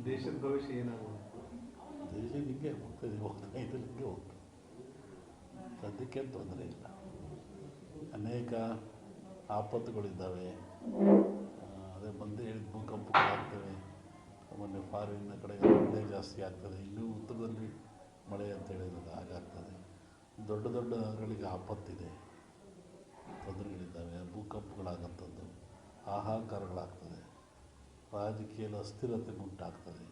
ದೇಶದ ಭವಿಷ್ಯ ಏನಾಗುತ್ತೆ ದೇಶ ಹಿಂಗೆ ಹೋಗ್ತದೆ ಹೋಗ್ತಾ ಸದ್ಯಕ್ಕೆ ತೊಂದರೆ ಇಲ್ಲ. ಅನೇಕ ಆಪತ್ತುಗಳಿದ್ದಾವೆ ಅದೇ ಬಂದೇ ಹೇಳಿದ ಭೂಕಂಪಗಳಾಗ್ತವೆ ಮೊನ್ನೆ ಫಾರಿನ್ನ ಕಡೆ ಮಳೆ ಜಾಸ್ತಿ ಆಗ್ತದೆ. ಇನ್ನೂ ಉತ್ತರದಲ್ಲಿ ಮಳೆ ಅಂತ ಹೇಳಿದ್ರೆ ಹಾಗಾಗ್ತದೆ. ದೊಡ್ಡ ದೊಡ್ಡ ನಗರಗಳಿಗೆ ಆಪತ್ತಿದೆ. ತೊಂದರೆಗಳಿದ್ದಾವೆ. ಭೂಕಂಪಗಳಾಗಂಥದ್ದು. ಹಾಹಾಕಾರಗಳಾಗ್ತದೆ. ರಾಜಕೀಯದ ಅಸ್ಥಿರತೆ ಉಂಟಾಗ್ತದೆ.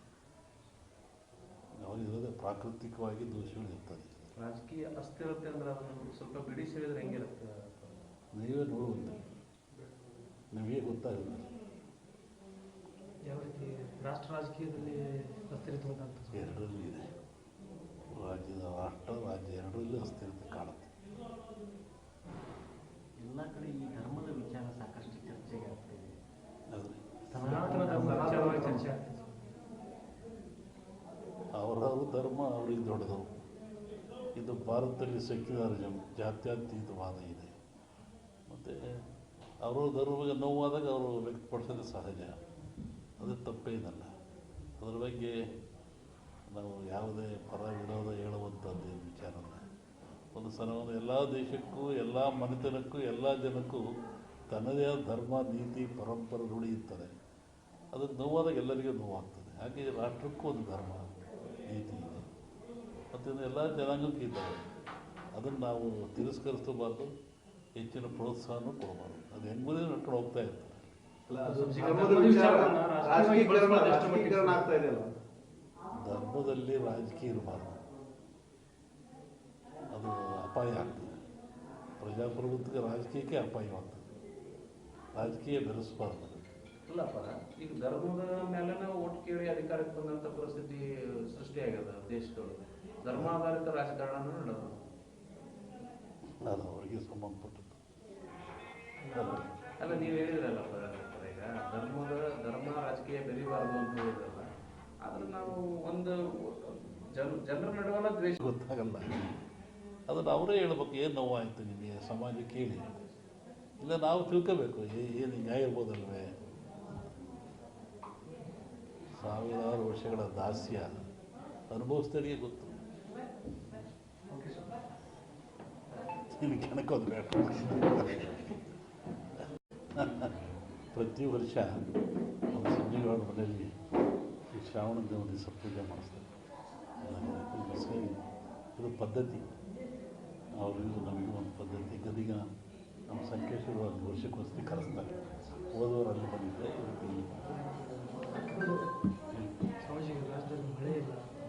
ಅವರಿರೋದೇ ಪ್ರಾಕೃತಿಕವಾಗಿ ದೋಷಗಳು ಇರ್ತದೆ. ರಾಜಕೀಯ ಅಸ್ಥಿರತೆ ಅಂದ್ರೆ ಅದನ್ನು ಸ್ವಲ್ಪ ಬಿಡಿಸಿ ಹೇಳಿದ್ರೆ ಹೆಂಗಿರುತ್ತೆ ನೀವೇ ನೋಡುವಂತೆ. ನಿಮಗೆ ಗೊತ್ತಾಗಲ್ಲ. ಯಾವ ರೀತಿ ರಾಷ್ಟ್ರ ರಾಜಕೀಯದಲ್ಲಿ ಅಸ್ಥಿರತೆ ಉಂಟಾಗ್ತದೆ? ಎರಡರಲ್ಲೂ ಇದೆ. ರಾಜ್ಯದ ರಾಷ್ಟ್ರ ರಾಜ್ಯ ಎರಡರಲ್ಲೂ ಅಸ್ಥಿರತೆ ಕಾಣುತ್ತೆ. ಎಲ್ಲ ಕಡೆ ಈ ಧರ್ಮದ ವಿಚಾರ ಸಾಕಷ್ಟು ಚರ್ಚೆಗೆ ಆಗ್ತಿದೆ ಆದರೆ ಸನಾತನ ಧರ್ಮ ಅವರವ್ರ ಅವ್ರಿಗೆ ದೊಡ್ಡದು. ಇದು ಭಾರತದಲ್ಲಿ ಸೆಕ್ಯುಲರಿಸಮ್ ಜಾತ್ಯತೀತವಾದ ಇದೆ. ಮತ್ತು ಅವರ ಧರ್ಮಕ್ಕೆ ನೋವಾದಾಗ ಅವರು ವ್ಯಕ್ತಪಡಿಸೋದು ಸಹಜ. ಅದು ತಪ್ಪೇನಲ್ಲ ಅದರ ಬಗ್ಗೆ ನಾವು ಯಾವುದೇ ಪರ ವಿರೋಧ ಹೇಳುವಂಥದ್ದು ವಿಚಾರನ ಒಂದು ಒಂದು ಎಲ್ಲ ದೇಶಕ್ಕೂ, ಎಲ್ಲ ಮನೆತನಕ್ಕೂ, ಎಲ್ಲ ಜನಕ್ಕೂ ತನ್ನದೇ ಆದ ಧರ್ಮ, ನೀತಿ ಪರಂಪರೆ ರೂಢಿ ಅದು ನೋವಾದಾಗ ಎಲ್ಲರಿಗೂ ನೋವಾಗ್ತದೆ. ಹಾಗೆ ರಾಷ್ಟ್ರಕ್ಕೂ ಒಂದು ಧರ್ಮ ನೀತಿ ಇದೆ. ಮತ್ತು ಎಲ್ಲ ಜನಾಂಗಕ್ಕೂ ಇದ್ದಾವೆ ಅದನ್ನು ನಾವು ತಿರಸ್ಕರಿಸಬಾರ್ದು ಹೆಚ್ಚಿನ ಪ್ರೋತ್ಸಾಹನೂ ಕೊಡಬಾರ್ದು. ಅದು ಹೆಂಗುದೇ ನಡ್ಕೊಂಡು ಹೋಗ್ತಾ ಇರ್ತದೆ. ಧರ್ಮದಲ್ಲಿ ರಾಜಕೀಯ ಇರಬಾರ್ದು. ಅದು ಅಪಾಯ ಆಗ್ತದೆ. ಪ್ರಜಾಪ್ರಭುತ್ವಕ್ಕೆ ರಾಜಕೀಯಕ್ಕೆ ಅಪಾಯವಾಗ್ತದೆ. ರಾಜಕೀಯ ಬೆರೆಸಬಾರ್ದು. ಇಲ್ಲಪ್ಪ ಈಗ ಧರ್ಮದ ಮೇಲೆ ಓಟ್ ಕೇಳಿ ಅಧಿಕಾರಕ್ಕೆ ಬಂದಂತ ಪರಿಸ್ಥಿತಿ ಸೃಷ್ಟಿಯಾಗ್ಯದ ದೇಶದೊಳಗೆ. ಧರ್ಮಾಧಾರಿತ ರಾಜಕಾರಣ ನಡೆದ ಅದು ಅವರಿಗೆ ಸಂಬಂಧಪಟ್ಟದ್ದು. ಅಲ್ಲ ನೀವು ಹೇಳಿದ್ರಲ್ಲಪ್ಪ ಈಗ ಧರ್ಮದ ಧರ್ಮ ರಾಜಕೀಯ ಬೆರಿಬಾರದು ಅಂತ ಹೇಳಿದ್ರಲ್ಲ. ಆದ್ರೆ ನಾವು ಒಂದು ಜನ ಜನರ ನಡುವಲ್ಲ ದ್ವೇಷ. ಗೊತ್ತಾಗಲ್ಲ. ಅದನ್ನು ಅವರೇ ಹೇಳ್ಬೇಕು ಏನು ನೋವಾಯಿತು ನಿಮಗೆ? ಸಮಾಜ ಕೇಳಿ. ಇಲ್ಲ ನಾವು ತಿಳ್ಕೋಬೇಕು ಏನು ಹಿಂಗಾಗಿರ್ಬೋದಲ್ವೇ ಸಾವಿರಾರು ವರ್ಷಗಳ ದಾಸ್ಯ. ಅನುಭವಿಸಿದವರಿಗೆ ಗೊತ್ತು. ಪ್ರತಿ ವರ್ಷ ನಮ್ಮ ಮನೆಯಲ್ಲಿ ಈ ಶ್ರಾವಣ ದಿವಸ ಪೂಜೆ ಮಾಡಿಸ್ತಾರೆ. ಇದು ಪದ್ಧತಿ. ಅವರಿಗೂ ನಮಗೂ ಒಂದು ಪದ್ಧತಿ. ಗದಿಗ ನಮ್ಮ ಸಂಕೇಶ್ವರ ಒಂದು ವರ್ಷಕ್ಕೋಸ್ಕರ ಕರೆಸ್ತಾರೆ. ಓದೋರು ಅಲ್ಲಿ ಬಂದಿದ್ದೆ ಇಲ್ಲಿ ಮಳೆ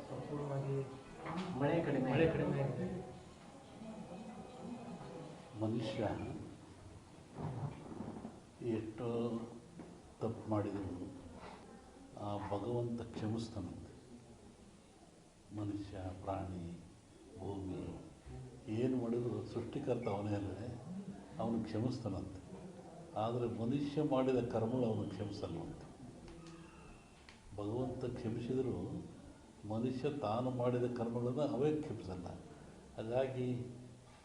ಸಂಪೂರ್ಣವಾಗಿ ಮಳೆ ಕಡಿಮೆ ಮಳೆ ಕಡಿಮೆ ಮನುಷ್ಯ ಎಷ್ಟು ತಪ್ಪು ಮಾಡಿದರು, ಆ ಭಗವಂತ ಕ್ಷಮಿಸ್ತಾನಂತೆ. ಮನುಷ್ಯ, ಪ್ರಾಣಿ, ಭೂಮಿ, ಏನು ಮಾಡಿದ್ರು ಸೃಷ್ಟಿಕರ್ತ ಅವನೇ ಅಲ್ಲದೆ ಅವನು ಕ್ಷಮಿಸ್ತಾನಂತೆ. ಆದರೆ ಮನುಷ್ಯ ಮಾಡಿದ ಕರ್ಮಗಳು ಅವನು ಕ್ಷಮಿಸಲ್ವಂತೆ. ಭಗವಂತ ಕ್ಷಮಿಸಿದರೂ ಮನುಷ್ಯ ತಾನು ಮಾಡಿದ ಕರ್ಮಗಳನ್ನು ಅವೇ ಕ್ಷಮಿಸಲ್ಲ. ಹಾಗಾಗಿ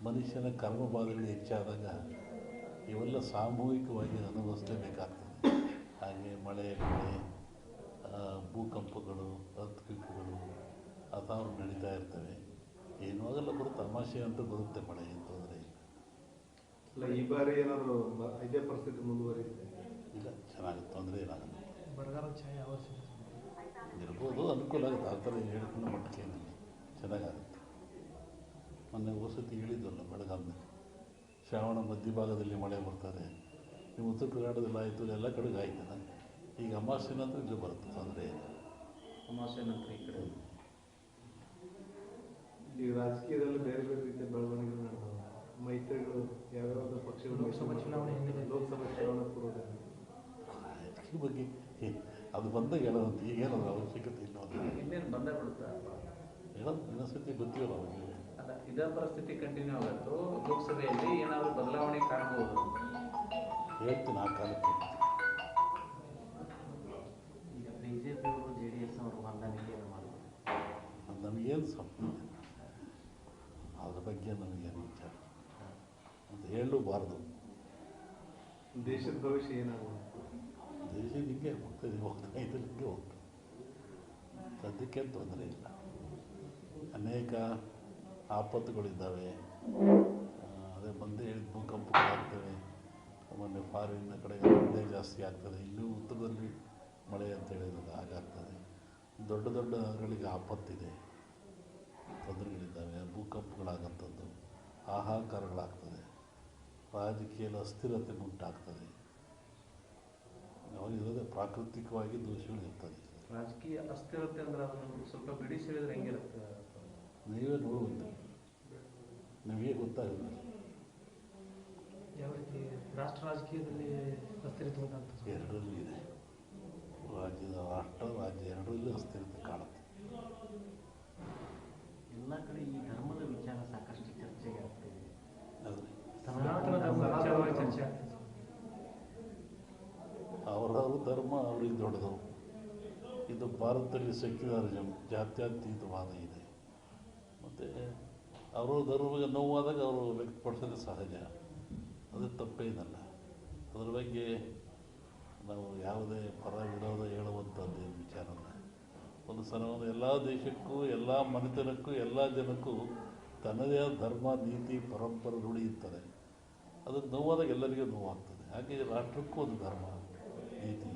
ಮನುಷ್ಯನ ಕರ್ಮಬಾಧೆಗಳು ಹೆಚ್ಚಾದಾಗ ಇವೆಲ್ಲ ಸಾಮೂಹಿಕವಾಗಿ ಅನುಭವಿಸಲೇಬೇಕಾಗ್ತದೆ ಹಾಗೆ ಮಳೆ ಬೆಳೆ ಭೂಕಂಪಗಳು ಅರ್ಥಕ್ವಿಕ್ಗಳು ಅಥವಾ ನಡೀತಾ ಇರ್ತವೆ. ಏನೂ ಆಗಲ್ಲ ಬರುತ್ತೆ ತಮಾಷೆ ಅಂತ ಬರುತ್ತೆ ಮಳೆ ಏನು ತೊಂದರೆ ಇಲ್ಲ. ಈ ಬಾರಿ ಏನಾದರೂ ಇದೇ ಪರಿಸ್ಥಿತಿ ಮುಂದುವರಿಯುತ್ತೆ? ಇಲ್ಲ ಚೆನ್ನಾಗಿ ತೊಂದರೆ ಏನಾಗಲ್ಲ. ಬರಗಾಲ ಛಾಯೆ ಆವರಿಸಿದೆ ಇರ್ಬೋದು. ಅನುಕೂಲ ಆಗುತ್ತೆ. ಆ ಥರ ಹೇಳ್ಕೊಂಡು ಮಟ್ಟಕ್ಕೆ ಏನಿಲ್ಲ. ಚೆನ್ನಾಗಾಗುತ್ತೆ. ಮೊನ್ನೆ ವಸತಿ ಹೇಳಿದ್ದಲ್ಲ ಬೆಳಗಾವಿನಲ್ಲಿ ಶ್ರಾವಣ ಮಧ್ಯಭಾಗದಲ್ಲಿ ಮಳೆ ಬರ್ತಾರೆ. ನೀವು ಉತ್ತರ ಕರ್ನಾಟಕದಲ್ಲಿ ಆಯಿತು ಎಲ್ಲ ಕಡೆಗೆ ಆಯ್ತಲ್ಲ ಈಗ ಅಮಾವಾಸ್ಯೆ ನಂತರ ಇಲ್ಲಿ ಬರುತ್ತೆ ತೊಂದರೆ ಇಲ್ಲ. ಅಮಾವಾಸ್ಯೆ ನಂತರ ಈ ಕಡೆ. ಈಗ ರಾಜಕೀಯದಲ್ಲಿ ಬೇರೆ ಬೇರೆ ರೀತಿಯ ಬೆಳವಣಿಗೆಗಳು ನಡೆದವು. ಮೈತ್ರಿಗಳು ಯಾವ್ಯಾವ ಪಕ್ಷಗಳು ಲೋಕಸಭಾ ಚುನಾವಣೆ. ಲೋಕಸಭಾ ಚುನಾವಣೆ ಪೂರ್ವದಲ್ಲಿ ಈ ಬಗ್ಗೆ ಅದು ಬಂದಾಗ ಹೇಳೋದು ಈಗೇನದ್ರ ಅವಶ್ಯಕತೆ ಇಲ್ಲ ಇನ್ನೇನು ಬಂದೇ ಬಿಡುತ್ತಾ? ಹೇಳೋದು ಇನ್ನೊಂದ್ಸತಿ ಗೊತ್ತಿಲ್ಲ ಅಲ್ಲ ಇದೇ ಪರಿಸ್ಥಿತಿ ಕಂಟಿನ್ಯೂ ಆಗತ್ತು? ಲೋಕಸಭೆಯಲ್ಲಿ ಏನಾದರೂ ಬದಲಾವಣೆ ಕಾಣಬಹುದು? ಹೇಳ್ತೀನಿ ಆ ಕಾಲಕ್ಕೆ. ಈಗ ಬಿಜೆಪಿಯವರು ಜೆ ಡಿ ಎಸ್ ಅವರು ಹೊಂದಾಣಿಕೆಯನ್ನು ಮಾಡಿದ್ರು ಅದು ನಮಗೇನು ಅದ್ರ ಬಗ್ಗೆ ನನಗೇನು ವಿಚಾರ ಅಂತ ಹೇಳಲೂಬಾರ್ದು. ದೇಶದ ಭವಿಷ್ಯ ಏನಾಗುತ್ತೆ ದೇಶ ಹಿಂಗೆ ಹೋಗ್ತದೆ ಹೋಗ್ತಾ ಇದ್ರೆ ಹಿಂಗೆ ಹೋಗ್ತದೆ ಸದ್ಯಕ್ಕೆ ತೊಂದರೆ ಇಲ್ಲ. ಅನೇಕ ಆಪತ್ತುಗಳಿದ್ದಾವೆ. ಅದೇ ಬಂದೇ ಹೇಳಿದ ಭೂಕಂಪಗಳಾಗ್ತವೆ ಮೊನ್ನೆ ಫಾರಿನ್ನ ಕಡೆ ಮಳೆ ಜಾಸ್ತಿ ಆಗ್ತದೆ. ಇನ್ನೂ ಉತ್ತರದಲ್ಲಿ ಮಳೆ ಅಂತ ಹೇಳಿರೋದು ಹಾಗಾಗ್ತದೆ ದೊಡ್ಡ ದೊಡ್ಡ ನಗರಗಳಿಗೆ ಆಪತ್ತಿದೆ. ತೊಂದರೆಗಳಿದ್ದಾವೆ. ಭೂಕಂಪಗಳಾಗಂಥದ್ದು ಹಾಹಾಕಾರಗಳಾಗ್ತದೆ. ರಾಜಕೀಯದ ಅಸ್ಥಿರತೆ ಉಂಟಾಗ್ತದೆ. ಅವರಿರೋದೇ ಪ್ರಾಕೃತಿಕವಾಗಿ ದೋಷಗಳು ಇರ್ತದೆ. ರಾಜಕೀಯ ಅಸ್ಥಿರತೆ ಅಂದ್ರೆ ಅದನ್ನು ಸ್ವಲ್ಪ ಬಿಡಿಸಿ ಹೇಳಿದ್ರೆ ಹೆಂಗಿರುತ್ತೆ? ನೀವೇ ನೋಡುವುದು ನಿಮಗೆ ಗೊತ್ತಾಗಲ್ಲ ಯಾವ ರೀತಿ ರಾಷ್ಟ್ರ ರಾಜಕೀಯದಲ್ಲಿ ಅಸ್ಥಿರತೆ ಉಂಟಾಗ್ತದೆ? ಎರಡರಲ್ಲೂ ಇದೆ. ರಾಜ್ಯದ ರಾಷ್ಟ್ರ ರಾಜ್ಯ ಎರಡರಲ್ಲೂ ಅಸ್ಥಿರತೆ ಕಾಣುತ್ತೆ. ಎಲ್ಲ ಕಡೆ ಈ ಧರ್ಮದ ವಿಚಾರ ಸಾಕಷ್ಟು ಚರ್ಚೆಗೆ ಆಗ್ತಿದೆ ಆದರೆ ಸನಾತನ ಧರ್ಮ ವಿಚಾರವಾಗಿ ಚರ್ಚೆ ಆಗ್ತದೆ ಸರ್. ಅವರವ್ರ ಧರ್ಮ ಅವ್ರಿಗೆ ದೊಡ್ಡದು ಇದು ಭಾರತದಲ್ಲಿ ಸೆಕ್ಯುಲರಿಸಮ್ ಜಾತ್ಯತೀತವಾದ ಇದೆ. ಮತ್ತು ಅವರ ಧರ್ಮಕ್ಕೆ ನೋವಾದಾಗ ಅವರು ವ್ಯಕ್ತಪಡಿಸೋದು ಸಹಜ. ಅದು ತಪ್ಪೇನಲ್ಲ ಅದರ ಬಗ್ಗೆ ನಾವು ಯಾವುದೇ ಪರ ವಿರೋಧ ಹೇಳುವಂಥದ್ದು ವಿಚಾರ ಅಲ್ಲ. ಒಂದು ಎಲ್ಲ ದೇಶಕ್ಕೂ, ಎಲ್ಲ ಮನೆತನಕ್ಕೂ, ಎಲ್ಲ ಜನಕ್ಕೂ ತನ್ನದೇ ಆದ ಧರ್ಮ, ನೀತಿ, ಪರಂಪರೆ ದುಡಿಯುತ್ತದೆ. ಅದು ನೋವಾದಾಗ ಎಲ್ಲರಿಗೂ ನೋವಾಗ್ತದೆ. ಹಾಗೆ ರಾಷ್ಟ್ರಕ್ಕೂ ಒಂದು ಧರ್ಮ, ನೀತಿ.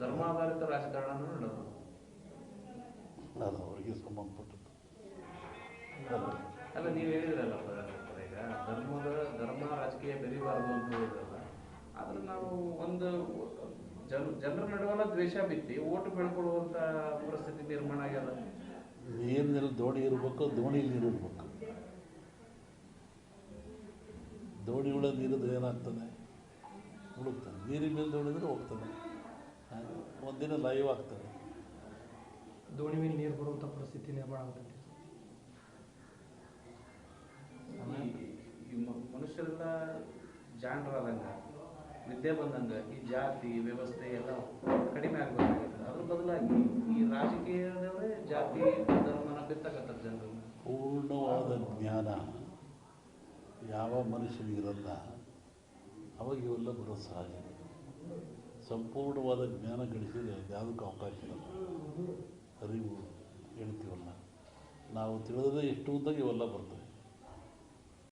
ಧರ್ಮಾಧಾರಿತ ರಾಜಕಾರಣ ನಡೆದು. ಅದು ಅವರಿಗೆ ಸಂಬಂಧಪಟ್ಟದ್ದು. ಅಲ್ಲ. ನೀವು ಹೇಳಿದ್ರಲ್ಲ ಈಗ. ಧರ್ಮದ ಧರ್ಮ ರಾಜಕೀಯ ಬೆರಿಬಾರದು ಅಂತ ಹೇಳಿದ್ರಲ್ಲ. ಆದ್ರೆ ನಾವು ಒಂದು ಜನ ಜನರ ನಡುವಲ್ಲ ದ್ವೇಷ ಬಿತ್ತಿ ಓಟು ಬೆಳ್ಕೊಳ್ಳುವಂತ ಪರಿಸ್ಥಿತಿ ನಿರ್ಮಾಣ ಆಗ್ಯದ? ನೀರಿನಲ್ಲಿ ದೋಣಿ ಇರಬೇಕು ದೋಣಿಯಲ್ಲಿ ನೀರು ಇರಬೇಕು. ದೋಣಿ ಉಳ ನೀರಿದ್ರೆ ಏನಾಗ್ತದೆ? ಮುಳುಗ್ತದೆ ನೀರಿನ ಮೇಲೆ ದೋಣಿದ್ರೆ ಹೋಗ್ತದೆ. ಒಂದಿನ ಲೈವ್ ಆಗ್ತದೆ. ದೋಣಿ ಮೇಲೆ ನೀರು ಬರುವಂಥ ಪರಿಸ್ಥಿತಿ ನಿರ್ಮಾಣ ಆಗುತ್ತೆ. ಮನುಷ್ಯರೆಲ್ಲ ಜಾಣರಾದಂಗ ವಿದ್ಯೆ ಬಂದಂಗ ಈ ಜಾತಿ ವ್ಯವಸ್ಥೆ ಎಲ್ಲ ಕಡಿಮೆ ಆಗ್ಬೇಕಾಗಿದೆ ಅದ್ರ ಬದಲಾಗಿ ಈ ರಾಜಕೀಯದವರೇ ಜಾತಿ ಧರ್ಮನ ಬಿತ್ತಕತ್ತಾರೆ ಜನರು. ಪೂರ್ಣವಾದ ಜ್ಞಾನ ಯಾವ ಮನುಷ್ಯನಿಗಿರಲ್ಲ ಅವಾಗ ಇವೆಲ್ಲ ಬರೋ ಸಹಜ. ಸಂಪೂರ್ಣವಾದ ಜ್ಞಾನ ಗಳಿಸಿದೆ ಯಾವುದಕ್ಕೂ ಅವಕಾಶ ಇಲ್ಲ. ಅರಿವು ಹೇಳ್ತೀವಲ್ಲ ನಾವು ತಿಳಿದದೇ ಎಷ್ಟು ಉದ್ದಾಗ ಇವೆಲ್ಲ ಬರ್ತವೆ.